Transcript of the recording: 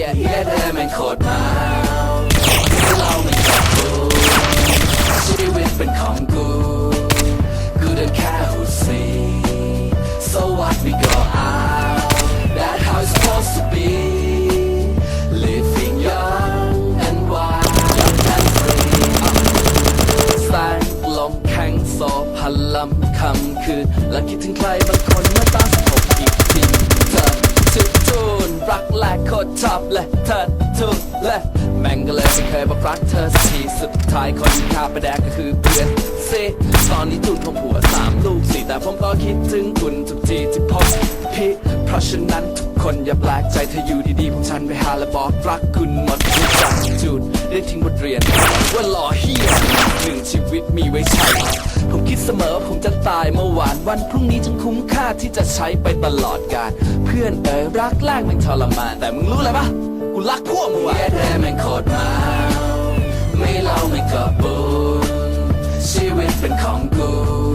ย่เย่เธอแม่งโคตรมาเราไม่ชอบกูชีวิตเป็นของกู กูเดินแค่หูสี so what we go out that how it's supposed to be living young and wild and free แสงลมแข็งโซพันลำคำคืนและคิดถึงใครบางคน ทุกและแม่งก็เลยไม่เคยบอกรักเธอสักทีสุดท้ายคนที่ข้าไปแดกก็คือเพื่อนซิตอนนี้ทุนของผัวสามลูกสี่แต่ผมก็คิดถึงคุณทุกทีที่พบพี่ เพราะฉะนั้นทุกคนอย่าแปลกใจถ้าอยู่ดีๆผมฉันไปหาและบอกรักคุณหมดทุกจากจุด ได้ทิ้งบทเรียน ว่าหล่อเฮียหนึ่งชีวิตมีไว้ใช้ ผมคิดเสมอว่าผมจะตายเมื่อวานวันพรุ่งนี้จึงคุ้มค่าที่จะใช้ไปตลอดกาลเพื่อนเอ๋ยรักแรกมันทรมาน แต่มึงรู้อะไรปะกูรักพวกมึงว่ะแท้แม่งโคตรมาไม่เล่าไม่กระบุญชีวิตเป็นของกู